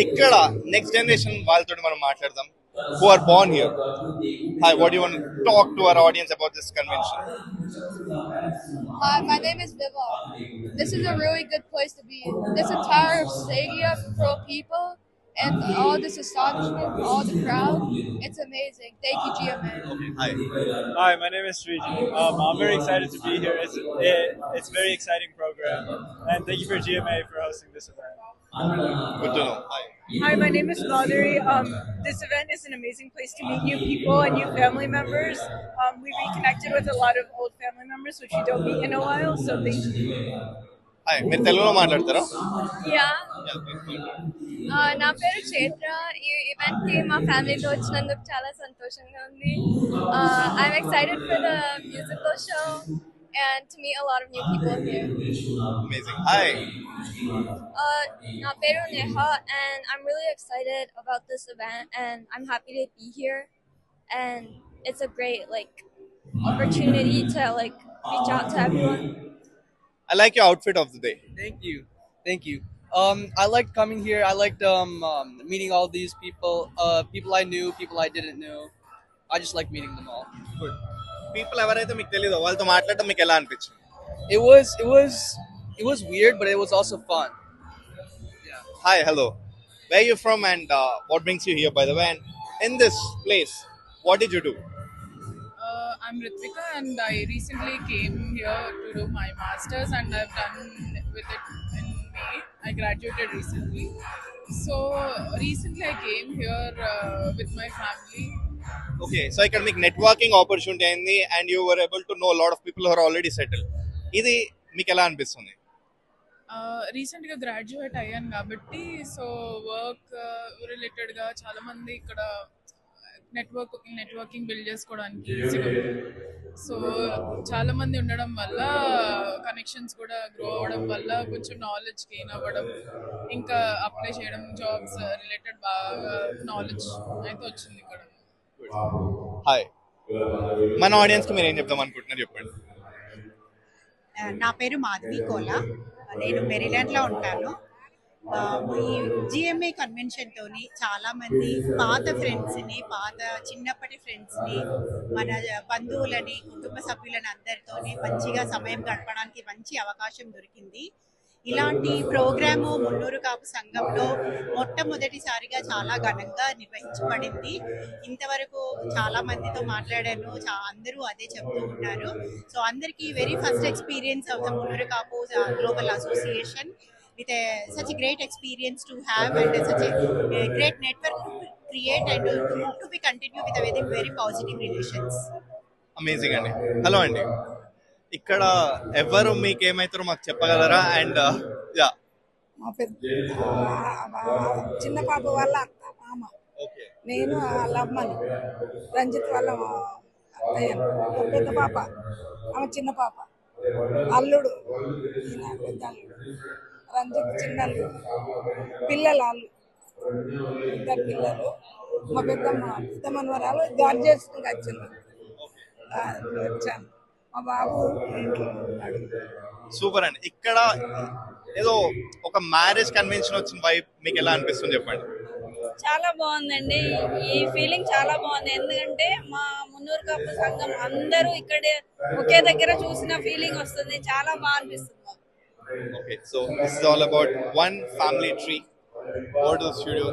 ఇక్కడ next generation వాళ్ళతో మనం మాట్లాడదాం who are born here hi what you want talk to our audience about this convention Hi, my name is Viva. This is a really good place to be. This entire stadium full of people and all this astonishment, all the crowd. It's amazing. Thank you, GMA. Hi Hi, my name is Sriji. Um, I'm very excited to be here. It's it, it's a very exciting program, and thank you for GMA for hosting this event. Good to know hi Hi, my name is Madhuri. Um, this event is an amazing place to meet new people and new family members. Um, we reconnected with a lot of old family members, which we don't meet in a while. So thank you. Hi మీరు తెలుగులో మాట్లాడతారా yeah నా పేరు చైత్ర ఈ event కి మా ఫ్యామిలీతో వచ్చినందుకు చాలా సంతోషంగా ఉంది I'm excited for the musical show and to meet a lot of new people here. Amazing. Hi. Uh, Napero Neha, and I'm really excited about this event, and I'm happy to be here. And it's a great like opportunity to like reach out to everyone. I like your outfit of the day. Thank you. Thank you. Um, I liked coming here. I liked um, um, meeting all these people, uh, people I knew, people I didn't know. I just like meeting them all. Good. People ఎవరైతే మీకు తెలియదో వాళ్ళతో మాట్లాడటం మీకు ఎలా అనిపించింది It was it was it was weird, but it was also fun. Hi hello where you from and uh, what brings you here by the way and in this place what did you do Uh, I'm Ritvika and I recently came here to do my master's and I've done with it in May. I graduated recently. So recently I came here uh, with my family. okay so ఇక్కడ మీకు networking opportunity అయింది and you were able to know lot of people are already settle ఇది మీకు ఎలా అనిపిస్తుంది? Uh, రీసెంట్గా graduate అయ్యాను కాబట్టి సో వర్క్ రిలేటెడ్గా చాలామంది ఇక్కడ నెట్వర్క్ నెట్వర్కింగ్ బిల్డ్ చేసుకోవడానికి సో చాలా మంది ఉండడం వల్ల కనెక్షన్స్ కూడా గ్రో అవ్వడం వల్ల కొంచెం నాలెడ్జ్ గెయిన్ అవ్వడం ఇంకా అప్లై చేయడం జాబ్స్ రిలేటెడ్ బాగా నాలెడ్జ్ అయితే వచ్చింది ఇక్కడ. హాయ్. మన ఆడియన్స్కి మీరు ఏం చెప్దాం అనుకుంటున్నారు చెప్పండి. నా పేరు మాధవి కోలా. నేను మెరీలాండ్లో ఉంటాను. ఆ, ఈ జిఎంఏ కన్వెన్షన్ తోని చాలా మంది పాత ఫ్రెండ్స్ని పాత చిన్నప్పటి ఫ్రెండ్స్ని మన బంధువులని కుటుంబ సభ్యులని అందరితోని మంచిగా సమయం గడపడానికి మంచి అవకాశం దొరికింది. ఇలాంటి ప్రోగ్రాము మున్నూరు కాపు సంఘంలో మొట్టమొదటిసారిగా చాలా ఘనంగా నిర్వహించబడింది. ఇంతవరకు చాలా మందితో మాట్లాడాను అందరూ అదే చెప్తూ ఉన్నారు. సో అందరికీ very first experience of the Munnuru Kapu global association. with a, such a great experience to have and such a, a great network to create and to, to be with a very, very positive relations. Amazing అండి. Hello అండి. ఇక్కడ ఎవరు మీకు ఏమైతారో మాకు చెప్పగలరా? And yeah మా పెద్ద చిన్న పాప వాళ్ళ అత్త మామ. ఓకే నేను వాళ్ళ అమ్మను రంజిత్ వాళ్ళ అత్తయ్యను మా పెద్ద పాప. ఆమె చిన్న పాప. అల్లుడు. ఈయన పెద్ద అల్లుడు. రంజిత్ చిన్న అల్లుడు. పిల్లలు వాళ్ళు ఇద్దరు పిల్లలు. మా పెద్దమ్మ పెద్ద మనవరాలు గార్జెస్ వచ్చింది వచ్చాను. మా బాబు. ఇంట్లో ఉన్నాడు సూపర్ అండి. ఇక్కడ ఏదో ఒక మ్యారేజ్ కన్వెన్షన్ వచ్చిన వైపు మీకు ఎలా అనిపిస్తుంది చెప్పండి? చాలా బాగుందండి. ఈ ఫీలింగ్ చాలా బాగుంది. ఎందుకంటే మా మున్నూరు కప్పు సంఘం అందరూ ఇక్కడే ఒకే దగ్గర చూసిన ఫీలింగ్ వస్తుంది. చాలా బాగా అనిపిస్తుంది all about one family tree. Over to the studio.